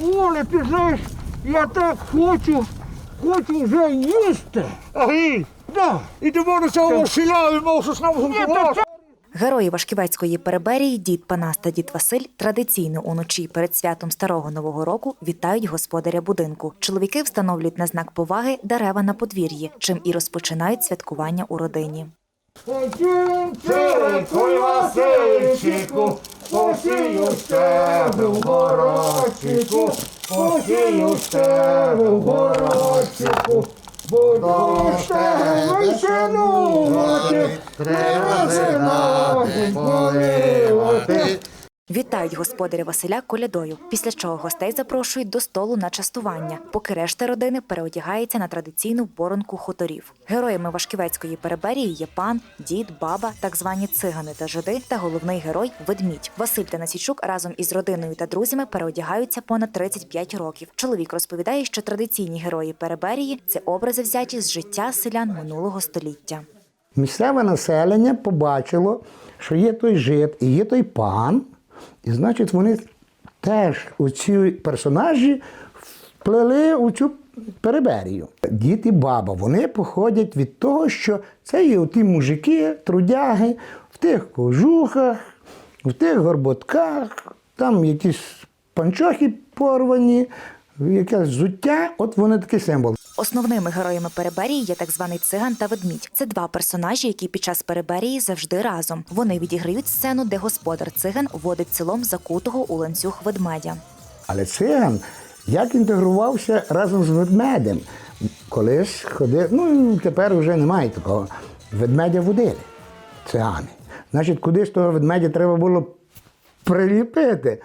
Оля, ти знаєш, я так хочу, хочу вже їсти. Ага, Да. і ти можеш цього Василя, і можеш нам готувати. Герої Вашківецької переберії дід Панас та дід Василь традиційно уночі перед святом Старого Нового року вітають господаря будинку. Чоловіки встановлюють на знак поваги дерева на подвір'ї, чим і розпочинають святкування у родині. Васильчику, посію з тебе в горочику, посію з тебе в городчику, Буду з тебе шанувати, рази ноги поливати. Вітають господаря Василя колядою, після чого гостей запрошують до столу на частування, поки решта родини переодягається на традиційну боронку хуторів. Героями Вашківецької переберії є пан, дід, баба, так звані цигани та жиди, та головний герой ведмідь. Василь та Насічук разом із родиною та друзями переодягаються понад 35 років. Чоловік розповідає, що традиційні герої переберії це образи взяті з життя селян минулого століття. Місцеве населення побачило, що є той жид і є той пан, і значить вони теж оці персонажі вплели у цю переберію. Дід і баба вони походять від того, що це є ті мужики, трудяги в тих кожухах, в тих горботках, там якісь панчохи порвані, якесь взуття, от вони такий символ. Основними героями переберії є так званий циган та ведмідь. Це два персонажі, які під час переберії завжди разом. Вони відіграють сцену, де господар циган водить селом закутого у ланцюг ведмедя. Але циган як інтегрувався разом з ведмедем. Колись ходив, ну тепер вже немає такого. Ведмедя водили цигани. Значить, куди ж того ведмедя треба було приліпити.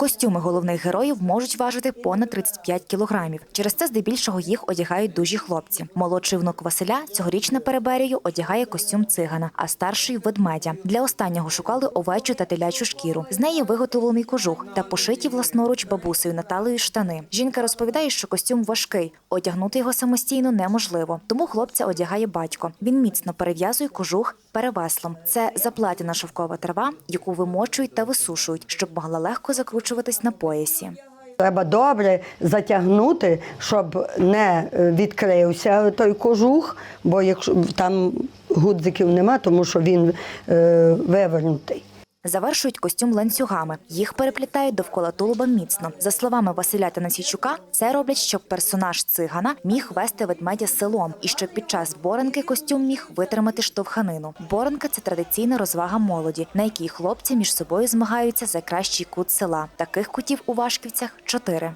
Костюми головних героїв можуть важити понад 35 кілограмів. Через це здебільшого їх одягають дужі хлопці. Молодший внук Василя цьогоріч на переберію одягає костюм цигана, а старший ведмедя. Для останнього шукали овечу та телячу шкіру. З неї виготовлений кожух та пошиті власноруч бабусею Наталею штани. Жінка розповідає, що костюм важкий, одягнути його самостійно неможливо. Тому хлопця одягає батько. Він міцно перев'язує кожух перевеслом. Це заплатена шовкова трава, яку вимочують та висушують, щоб могла легко закручуватись на поясі. Треба добре затягнути, щоб не е, відкрився той кожух, бо якщо там гудзиків нема, тому що він е, вивернутий. Завершують костюм ланцюгами. Їх переплітають довкола тулуба міцно. За словами Василя Танасійчука, це роблять, щоб персонаж цигана міг вести ведмедя селом, і щоб під час боронки костюм міг витримати штовханину. Боронка це традиційна розвага молоді, на якій хлопці між собою змагаються за кращий кут села. Таких кутів у Вашківцях чотири.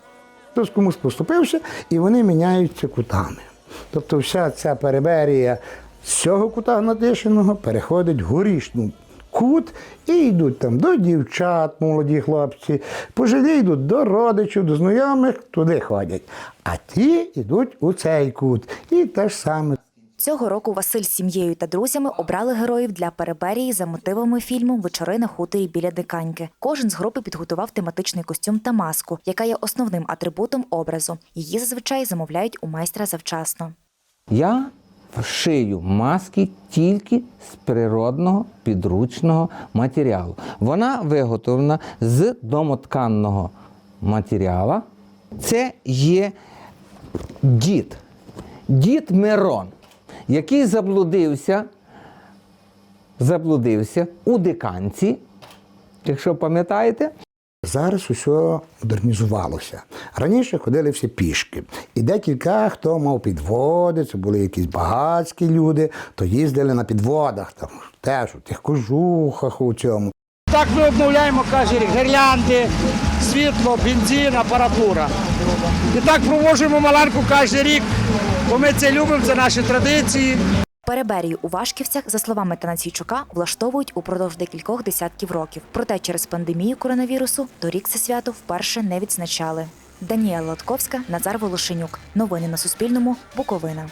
Хтось комусь поступився, і вони міняються кутами. Тобто вся ця переберія з цього кута натишеного переходить в горішню кут і йдуть там до дівчат, молоді хлопці, пожилі йдуть до родичів, до знайомих, туди ходять. А ті йдуть у цей кут. І те ж саме. Цього року Василь з сім'єю та друзями обрали героїв для переберії за мотивами фільму Вечори на хуторі біля диканьки. Кожен з групи підготував тематичний костюм та маску, яка є основним атрибутом образу. Її зазвичай замовляють у майстра завчасно. Я шию маски тільки з природного підручного матеріалу. Вона виготовлена з домотканного матеріалу. Це є дід, дід Мирон, який заблудився, заблудився у диканці, якщо пам'ятаєте. Зараз усе модернізувалося. Раніше ходили всі пішки. І декілька, хто мав підводи, це були якісь багатські люди, то їздили на підводах, там теж у тих кожухах у цьому. Так ми обновляємо рік гірлянди, світло, бензин, апаратура. І так проводжуємо маланку кожен рік, бо ми це любимо, це наші традиції. Переберію у Вашківцях, за словами Танасійчука, влаштовують упродовж декількох десятків років. Проте через пандемію коронавірусу торік це свято вперше не відзначали. Даніела Лотковська, Назар Волошенюк. Новини на Суспільному. Буковина.